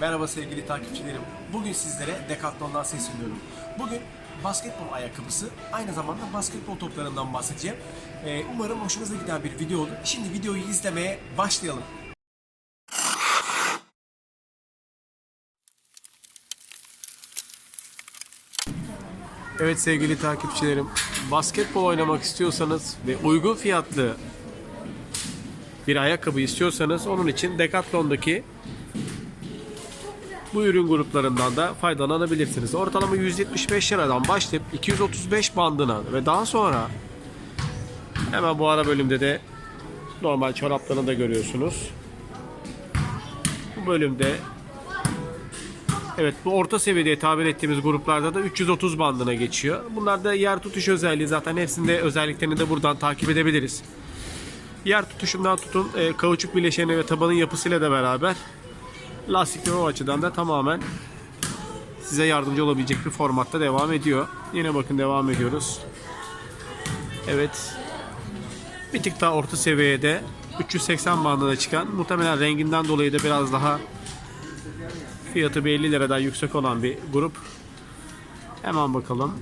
Merhaba sevgili takipçilerim. Bugün sizlere Decathlon'dan sesleniyorum. Bugün basketbol ayakkabısı, aynı zamanda basketbol toplarından bahsedeceğim. Ee, umarım hoşunuza giden bir video olur. Şimdi videoyu izlemeye başlayalım. Evet sevgili takipçilerim, basketbol oynamak istiyorsanız ve uygun fiyatlı bir ayakkabı istiyorsanız onun için Decathlon'daki bu ürün gruplarından da faydalanabilirsiniz. Ortalama 175 liradan başlayıp 235 bandına ve daha sonra hemen bu ara bölümde de normal çoraplarını da görüyorsunuz. Bu bölümde Evet bu orta seviyede tabir ettiğimiz gruplarda da 330 bandına geçiyor. Bunlar da yer tutuş özelliği zaten hepsinde özelliklerini de buradan takip edebiliriz. Yer tutuşundan tutun e, kauçuk bileşeni ve tabanın yapısıyla da beraber lastikler o açıdan da tamamen size yardımcı olabilecek bir formatta devam ediyor. Yine bakın devam ediyoruz. Evet. Bir tık daha orta seviyede 380 bandına çıkan muhtemelen renginden dolayı da biraz daha fiyatı bir 50 liradan yüksek olan bir grup. Hemen bakalım.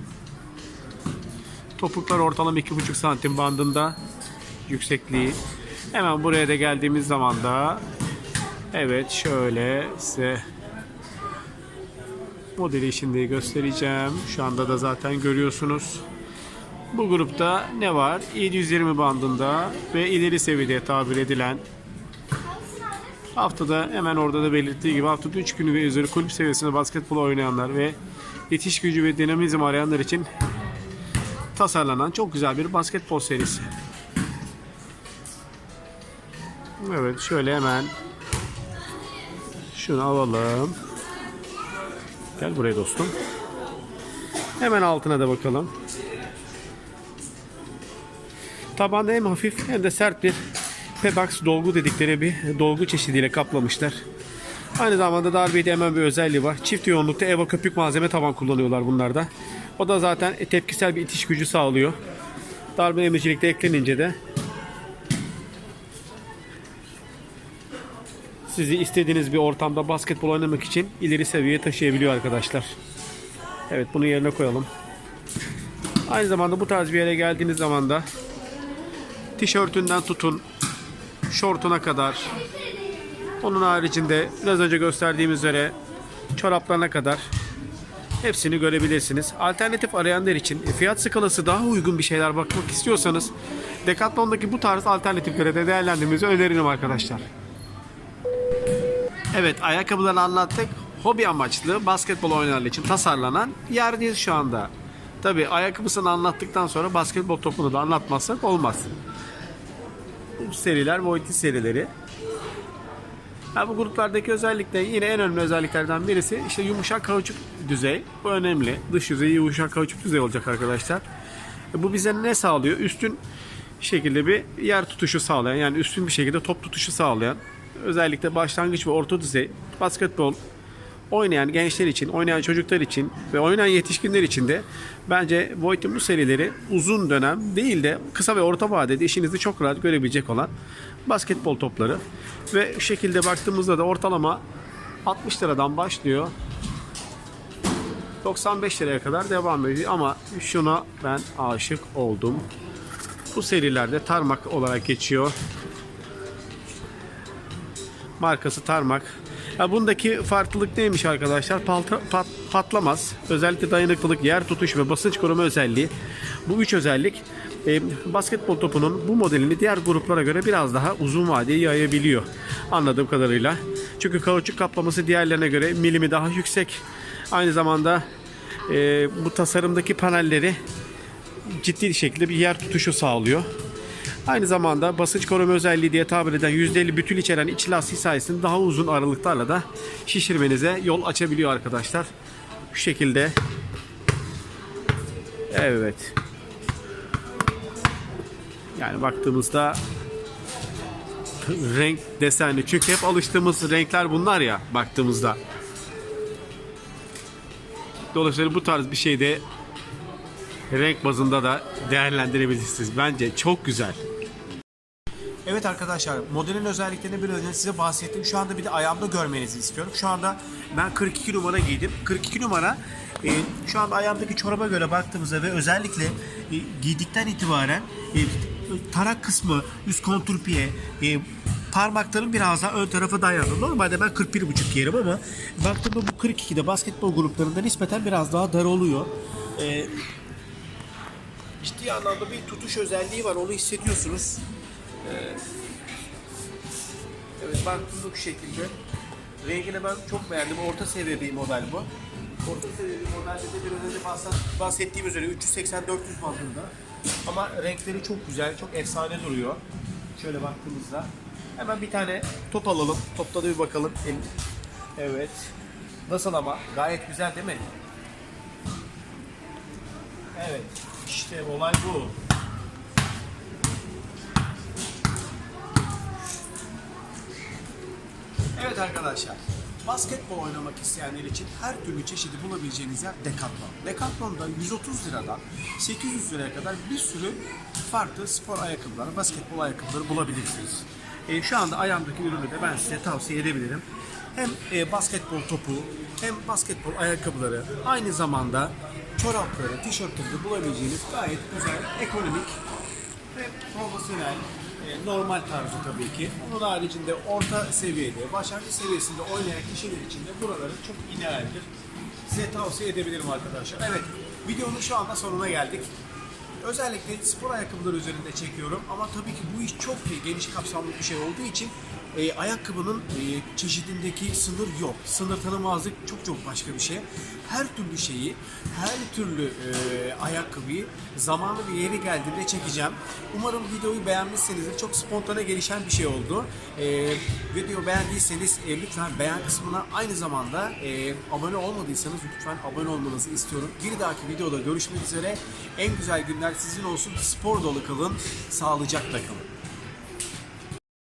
Topuklar ortalama 2,5 santim bandında yüksekliği. Hemen buraya da geldiğimiz zaman da evet şöyle size modeli şimdi göstereceğim. Şu anda da zaten görüyorsunuz. Bu grupta ne var? 720 bandında ve ileri seviyede tabir edilen Haftada hemen orada da belirttiği gibi haftada 3 günü ve üzeri kulüp seviyesinde basketbol oynayanlar ve yetiş gücü ve dinamizm arayanlar için tasarlanan çok güzel bir basketbol serisi. Evet şöyle hemen şunu alalım. Gel buraya dostum. Hemen altına da bakalım. Tabanda hem hafif hem de sert bir Pebax dolgu dedikleri bir dolgu çeşidiyle kaplamışlar. Aynı zamanda darbeyde hemen bir özelliği var. Çift yoğunlukta Eva köpük malzeme taban kullanıyorlar bunlarda. O da zaten tepkisel bir itiş gücü sağlıyor. Darbe emicilikte eklenince de sizi istediğiniz bir ortamda basketbol oynamak için ileri seviyeye taşıyabiliyor arkadaşlar. Evet bunu yerine koyalım. Aynı zamanda bu tarz bir yere geldiğiniz zaman da tişörtünden tutun şortuna kadar onun haricinde biraz önce gösterdiğimiz üzere çoraplarına kadar hepsini görebilirsiniz. Alternatif arayanlar için fiyat skalası daha uygun bir şeyler bakmak istiyorsanız Decathlon'daki bu tarz alternatiflere de değerlendirmenizi öneririm arkadaşlar. Evet ayakkabıları anlattık. Hobi amaçlı basketbol oynayanlar için tasarlanan yerdeyiz şu anda. Tabi ayakkabısını anlattıktan sonra basketbol topunu da anlatmazsak olmaz. Bu seriler Voitis serileri. Ha, bu gruplardaki özellikle yine en önemli özelliklerden birisi işte yumuşak kauçuk düzey. Bu önemli. Dış yüzeyi yumuşak kauçuk düzey olacak arkadaşlar. Bu bize ne sağlıyor? Üstün şekilde bir yer tutuşu sağlayan yani üstün bir şekilde top tutuşu sağlayan özellikle başlangıç ve orta düzey basketbol oynayan gençler için, oynayan çocuklar için ve oynayan yetişkinler için de bence Voigt'in bu serileri uzun dönem değil de kısa ve orta vadede işinizi çok rahat görebilecek olan basketbol topları. Ve şu şekilde baktığımızda da ortalama 60 liradan başlıyor. 95 liraya kadar devam ediyor ama şuna ben aşık oldum. Bu serilerde tarmak olarak geçiyor. Markası tarmak. Ya bundaki farklılık neymiş arkadaşlar? Palta- pat- patlamaz. Özellikle dayanıklılık, yer tutuş ve basınç koruma özelliği. Bu üç özellik e, basketbol topunun bu modelini diğer gruplara göre biraz daha uzun vadeye yayabiliyor. Anladığım kadarıyla. Çünkü kauçuk kaplaması diğerlerine göre milimi daha yüksek. Aynı zamanda e, bu tasarımdaki panelleri ciddi şekilde bir yer tutuşu sağlıyor. Aynı zamanda basınç koruma özelliği diye tabir eden %50 bütül içeren iç lastik sayesinde daha uzun aralıklarla da şişirmenize yol açabiliyor arkadaşlar. Şu şekilde. Evet. Yani baktığımızda renk desenli. Çünkü hep alıştığımız renkler bunlar ya baktığımızda. Dolayısıyla bu tarz bir şeyde renk bazında da değerlendirebilirsiniz. Bence çok güzel. Evet arkadaşlar modelin özelliklerini biraz önce size bahsettim. Şu anda bir de ayağımda görmenizi istiyorum. Şu anda ben 42 numara giydim. 42 numara e, şu anda ayağımdaki çoraba göre baktığımızda ve özellikle e, giydikten itibaren e, tarak kısmı, üst kontur piye, e, parmakların biraz daha ön tarafa dayandı. Normalde ben 41,5 giyerim ama baktığımda bu 42'de basketbol gruplarında nispeten biraz daha dar oluyor. E, ciddi anlamda bir tutuş özelliği var. Onu hissediyorsunuz. Evet baktığımda bu şekilde. Rengini ben çok beğendim. Orta seviye bir model bu. Orta seviye bir modelde de biraz önce bahs- bahsettiğim üzere 380-400 bandında. Ama renkleri çok güzel, çok efsane duruyor. Şöyle baktığımızda. Hemen bir tane top alalım. Topta da bir bakalım. Evet. Nasıl ama? Gayet güzel değil mi? Evet. İşte olay bu. Evet arkadaşlar. Basketbol oynamak isteyenler için her türlü çeşidi bulabileceğiniz yer Decathlon. Decathlon'da 130 liradan 800 liraya kadar bir sürü farklı spor ayakkabıları, basketbol ayakkabıları bulabilirsiniz. E, şu anda ayağımdaki ürünü de ben size tavsiye edebilirim. Hem e, basketbol topu hem basketbol ayakkabıları aynı zamanda çorapları, tişörtleri de bulabileceğiniz gayet güzel, ekonomik ve profesyonel, normal tarzı tabii ki. Onun haricinde orta seviyede, başlangıç seviyesinde oynayan kişiler için de buraları çok idealdir. Size tavsiye edebilirim arkadaşlar. Evet, videonun şu anda sonuna geldik. Özellikle spor ayakkabıları üzerinde çekiyorum ama tabii ki bu iş çok geniş kapsamlı bir şey olduğu için e, ayakkabının e, çeşidindeki sınır yok. Sınır tanımazlık çok çok başka bir şey. Her türlü şeyi, her türlü e, ayakkabıyı zamanı ve yeri geldiğinde çekeceğim. Umarım videoyu beğenmişsinizdir. Çok spontane gelişen bir şey oldu. E, video beğendiyseniz e, lütfen beğen kısmına aynı zamanda e, abone olmadıysanız lütfen abone olmanızı istiyorum. Bir dahaki videoda görüşmek üzere. En güzel günler sizin olsun. Spor dolu kalın. Sağlıcakla kalın.